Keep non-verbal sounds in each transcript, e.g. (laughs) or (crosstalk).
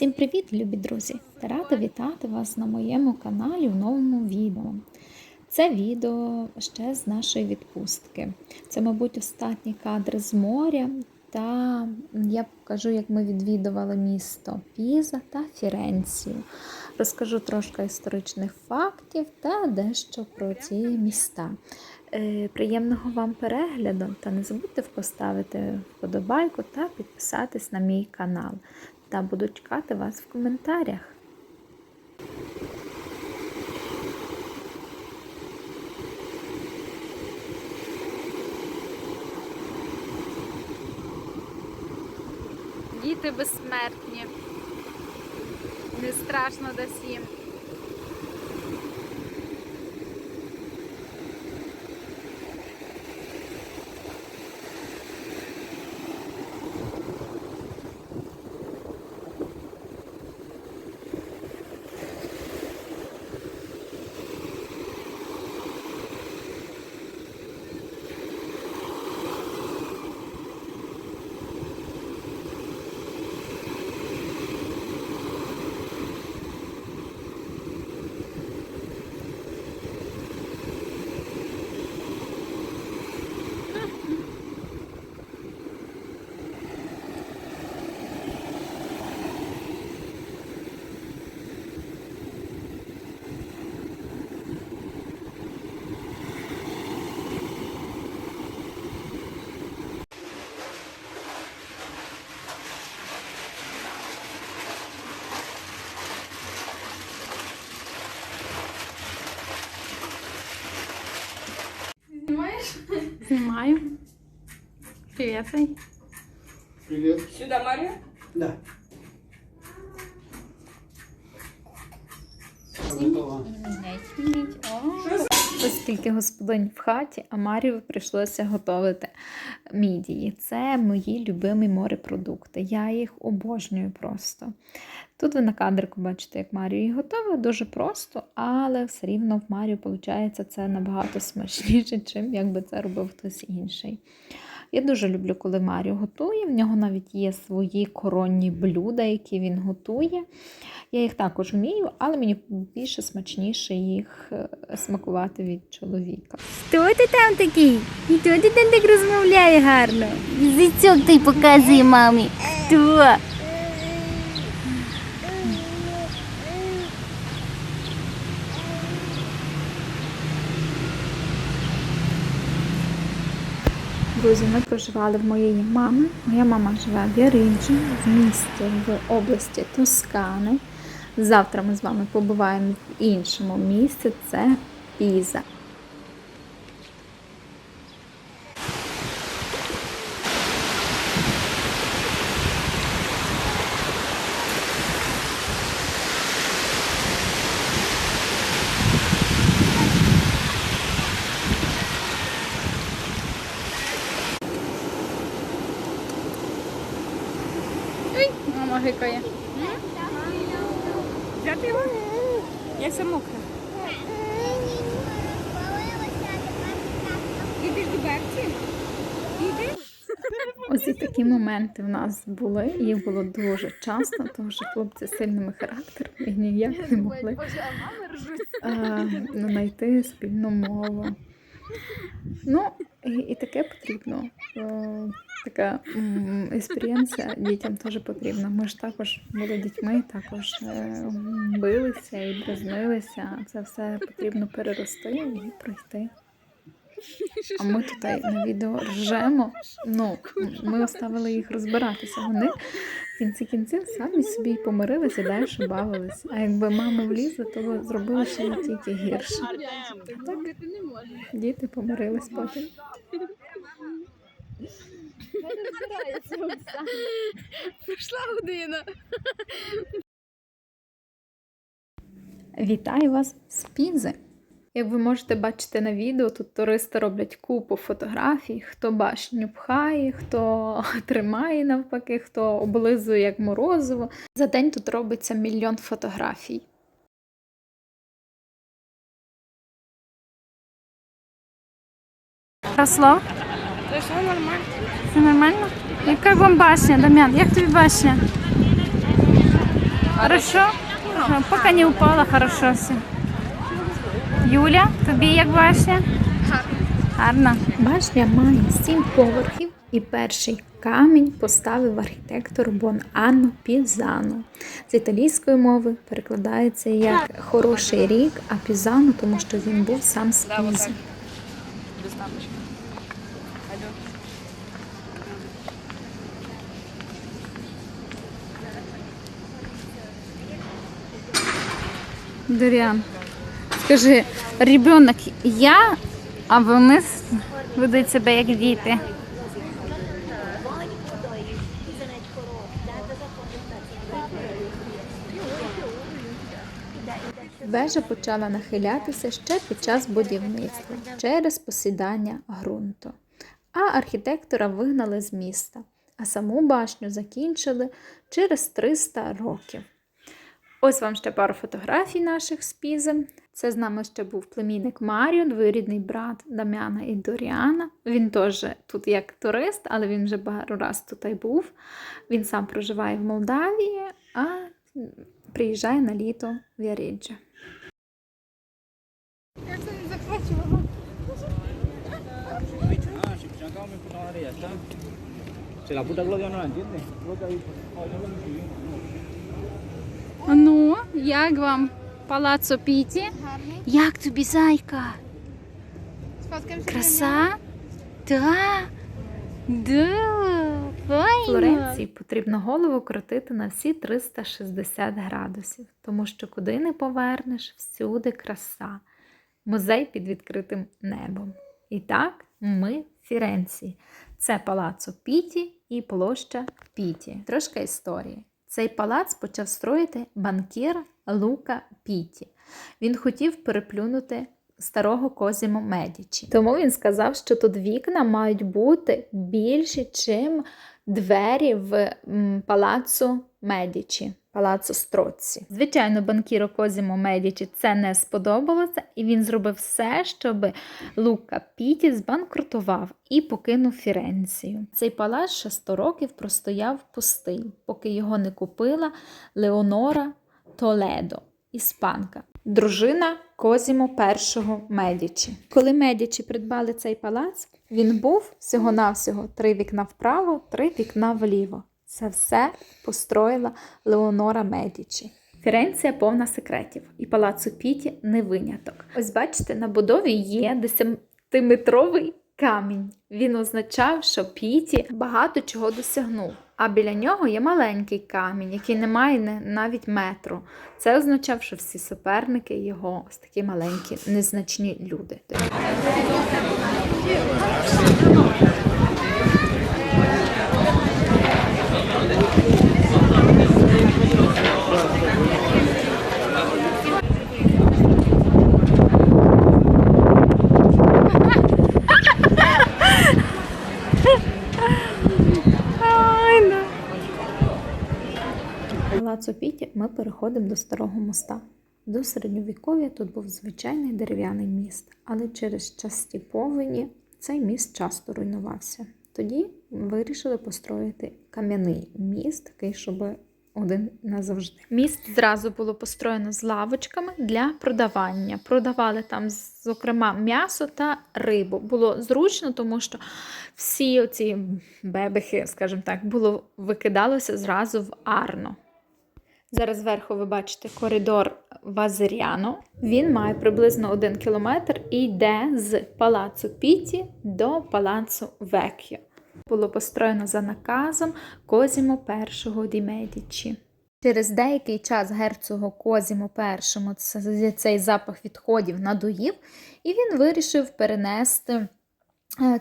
Всім привіт, любі друзі! Рада вітати вас на моєму каналі в новому відео. Це відео ще з нашої відпустки. Це, мабуть, останні кадри з моря. Та я покажу, як ми відвідували місто Піза та Фіренцію. Розкажу трошки історичних фактів та дещо про ці міста. Е, Приємного вам перегляду та не забудьте поставити вподобайку та підписатись на мій канал. Та буду чекати вас в коментарях. Діти безсмертні. Не страшно десь Привіт. Привет. Сюда, Мария? Да. Готова. Оскільки господинь в хаті, а Марію прийшлося готувати мідії. Це мої любимі морепродукти. Я їх обожнюю просто. Тут ви на кадрику бачите, як Марію їх готова. Дуже просто, але все рівно в Марію виходить це набагато смачніше, чим якби це робив хтось інший. Я дуже люблю, коли Маріо готує. В нього навіть є свої коронні блюда, які він готує. Я їх також вмію, але мені більше смачніше їх е, смакувати від чоловіка. Хто ти там такий? І хто ти там так розмовляє гарно? Язичок ти показує мамі. Хто? Друзі, ми проживали в моєї мами. Моя мама живе в Яриджі, в місті в області Тоскани. Завтра ми з вами побуваємо в іншому місці. Це Піза. Мама гикає. Взяти його? Я все мокре. Ідеш до? Ідеш? Ось такі моменти в нас були. Їх було дуже часто, тому що хлопці з сильними характерами і ніяк не могли а, знайти спільну мову. Ну, і, і таке потрібно. Е, Така м, дітям теж потрібна. Ми ж також були дітьми, також е, билися і дразнилися. Це все потрібно перерости і пройти. А ми тут на відео ржемо. Ну, ми оставили їх розбиратися. Вони в кінці кінців самі собі помирилися, далі бавились. А якби мама влізла, то ви зробили ще тільки гірше. Так не. Діти помирились потім. Прийшла година. Вітаю вас з Пізи! Як ви можете бачити на відео, тут туристи роблять купу фотографій, хто башню пхає, хто (laughs) тримає навпаки, хто облизує як морозиво. За день тут робиться мільйон фотографій. Росло? Що нормально? Все нормально? Яка вам башня, Дам'ян? Як тобі башня? Хорошо? Ага, Поки не упала, хорошо все. Юля, тобі як башня? Гарно. Башня має сім поверхів, і перший камінь поставив архітектор Бон Анно Пізано. З італійської мови перекладається як хороший рік, а Пізано, тому що він був сам з Пізи. Доріан, скажи, ребенок я, а вони ведуть себе як діти. Вежа почала нахилятися ще під час будівництва через посідання ґрунту. А архітектора вигнали з міста, а саму башню закінчили через 300 років. Ось вам ще пару фотографій наших з Пізи. Це з нами ще був племінник Маріо, двоюрідний брат Дам'яна і Доріана. Він теж тут як турист, але він вже багато раз тут і був. Він сам проживає в Молдавії, а приїжджає на літо в? Ah, se la puta Claudia no la entiende. Ну, як вам палацо Піті? Гарний. Як тобі зайка? Сфоткаємося. Краса? Да. Да. Флоренції потрібно голову крутити на всі 360 градусів, тому що куди не повернеш, всюди краса. Музей під відкритим небом. І так, ми в Фіренції. Це палацо Піті і площа Піті. Трошки історії. Цей палац почав строїти банкір Лука Піті. Він хотів переплюнути старого Козімо Медічі. Тому він сказав, що тут вікна мають бути більші, чим двері в палацу Медічі, палацу Строцці. Звичайно, банкіру Козімо Медічі це не сподобалося, і він зробив все, щоб Лука Піті збанкрутував і покинув Фіренцію. Цей палац ще 100 років простояв пустий, поки його не купила Леонора Толедо, іспанка, дружина Козімо І Медічі. Коли Медічі придбали цей палац, він був всього-навсього три вікна вправо, три вікна вліво. Це все построїла Леонора Медічі. Фіренція повна секретів, і палацу Піті не виняток. Ось бачите, на будові є 10-метровий камінь. Він означав, що Піті багато чого досягнув. А біля нього є маленький камінь, який не має навіть метру. Це означав, що всі суперники його ось такі маленькі, незначні люди. Палацу ми переходимо до старого моста. До середньовіков'я тут був звичайний дерев'яний міст, але через часті повені цей міст часто руйнувався. Тоді вирішили построїти кам'яний міст, такий, щоб один назавжди. Міст зразу було построєно з лавочками для продавання. Продавали там, зокрема, м'ясо та рибу. Було зручно, тому що всі оці бебехи, скажімо так, було викидалося зразу в Арно. Зараз зверху ви бачите коридор Вазеріано. Він має приблизно 1 кілометр і йде з палацу Піті до палацу Век'о. Було построєно за наказом Козімо І Ді Медічі. Через деякий час герцогу Козімо І цей запах відходів надоїв, і він вирішив перенести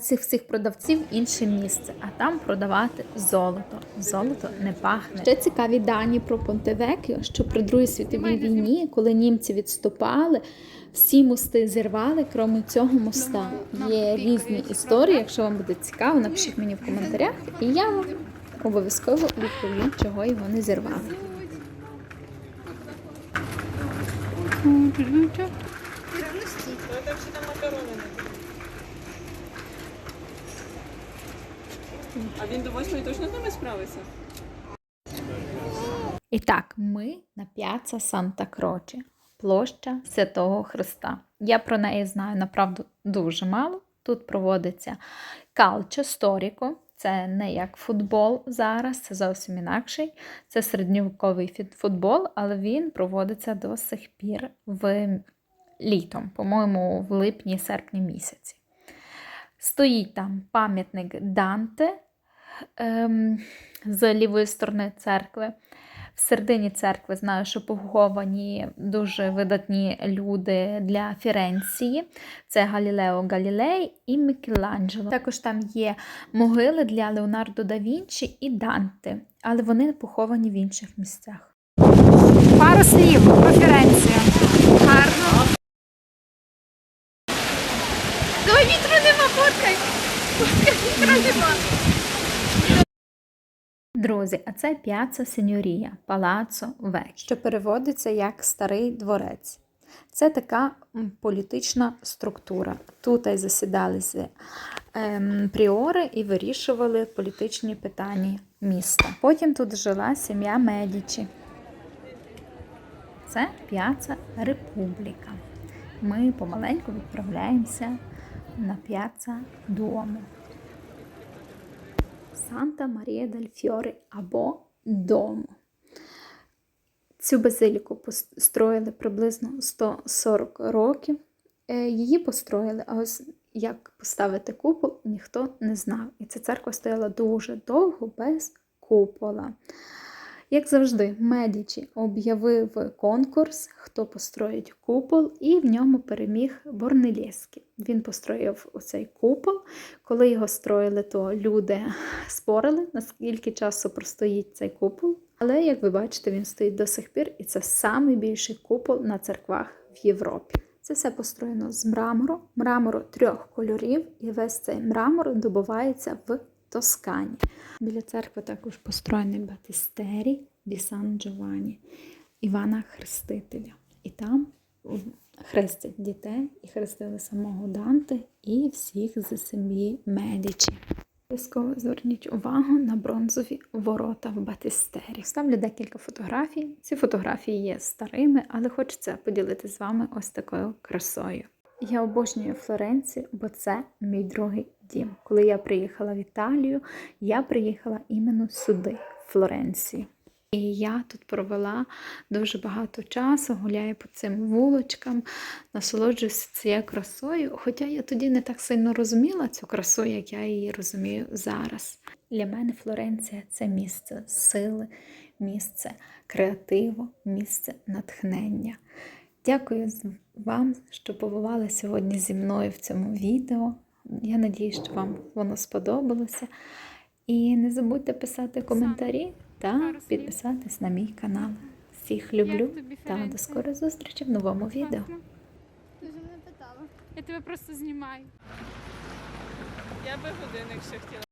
цих всіх продавців інше місце, а там продавати золото. Золото не пахне. Ще цікаві дані про Понтевекіо, що при Другій світовій війні, коли німці відступали, всі мости зірвали, крім цього моста. Є різні історії. Якщо вам буде цікаво, напишіть мені в коментарях, і я вам обов'язково відповім, чого його не зірвали. А він до восьмої точно з ними справиться? І так, ми на п'яца Санта Крочі, площа Святого Христа. Я про неї знаю направду дуже мало. Тут проводиться калчо сторіко. Це не як футбол зараз, це зовсім інакший. Це середньовіковий футбол, але він проводиться до сих пір в літом, по-моєму, в липні-серпні місяці. Стоїть там пам'ятник Данте ем, з лівої сторони церкви. В середині церкви знаю, що поховані дуже видатні люди для Фіренції. Це Галілео Галілей і Мікеланджело. Також там є могили для Леонардо да Вінчі і Данте, але вони поховані в інших місцях. Пару слів про Фіренцію. Гарно. Давай вітру нема. Фоткай, вітру нема. Друзі, а це П'яца Сеньорія, Палацо Век, що переводиться як Старий дворець. Це така політична структура. Тут й засідалися ем, пріори і вирішували політичні питання міста. Потім тут жила сім'я Медічі. Це П'яца Републіка. Ми помаленьку відправляємося на П'яца Дуомо. Санта Марія дель Фьори або Дому. Цю базиліку построїли приблизно 140 років. Е, Її построїли, а ось як поставити купол, ніхто не знав. І ця церква стояла дуже довго без купола. Як завжди, Медічі об'явив конкурс, хто построїть купол, і в ньому переміг Борнелєскі. Він построїв оцей купол. Коли його строїли, то люди спорили, наскільки часу простоїть цей купол. Але, як ви бачите, він стоїть до сих пір, і це найбільший купол на церквах в Європі. Це все построєно з мрамору, мрамору трьох кольорів, і весь цей мрамор добувається в Тоскані. Біля церкви також построєний батистерій Ді Сан Джованні Івана Хрестителя. І там хрестять дітей і хрестили самого Данте і всіх з сім'ї Медічі. Обов'язково зверніть увагу на бронзові ворота в батистері. Ставлю декілька фотографій. Ці фотографії є старими, але хочеться поділитися з вами ось такою красою. Я обожнюю Флоренцію, бо це мій другий дім. Коли я приїхала в Італію, я приїхала іменно сюди, в Флоренцію. І я тут провела дуже багато часу, гуляю по цим вулочкам, насолоджуюся цією красою. Хоча я тоді не так сильно розуміла цю красу, як я її розумію зараз. Для мене Флоренція це місце сили, місце креативу, місце натхнення. Дякую вам, що побували сьогодні зі мною в цьому відео. Я надію, що вам воно сподобалося. І не забудьте писати коментарі та підписатись на мій канал. Всіх люблю та до скорої зустрічі в новому відео. Дуже не питала. Я тебе просто знімаю. Я би годинник ще хотіла.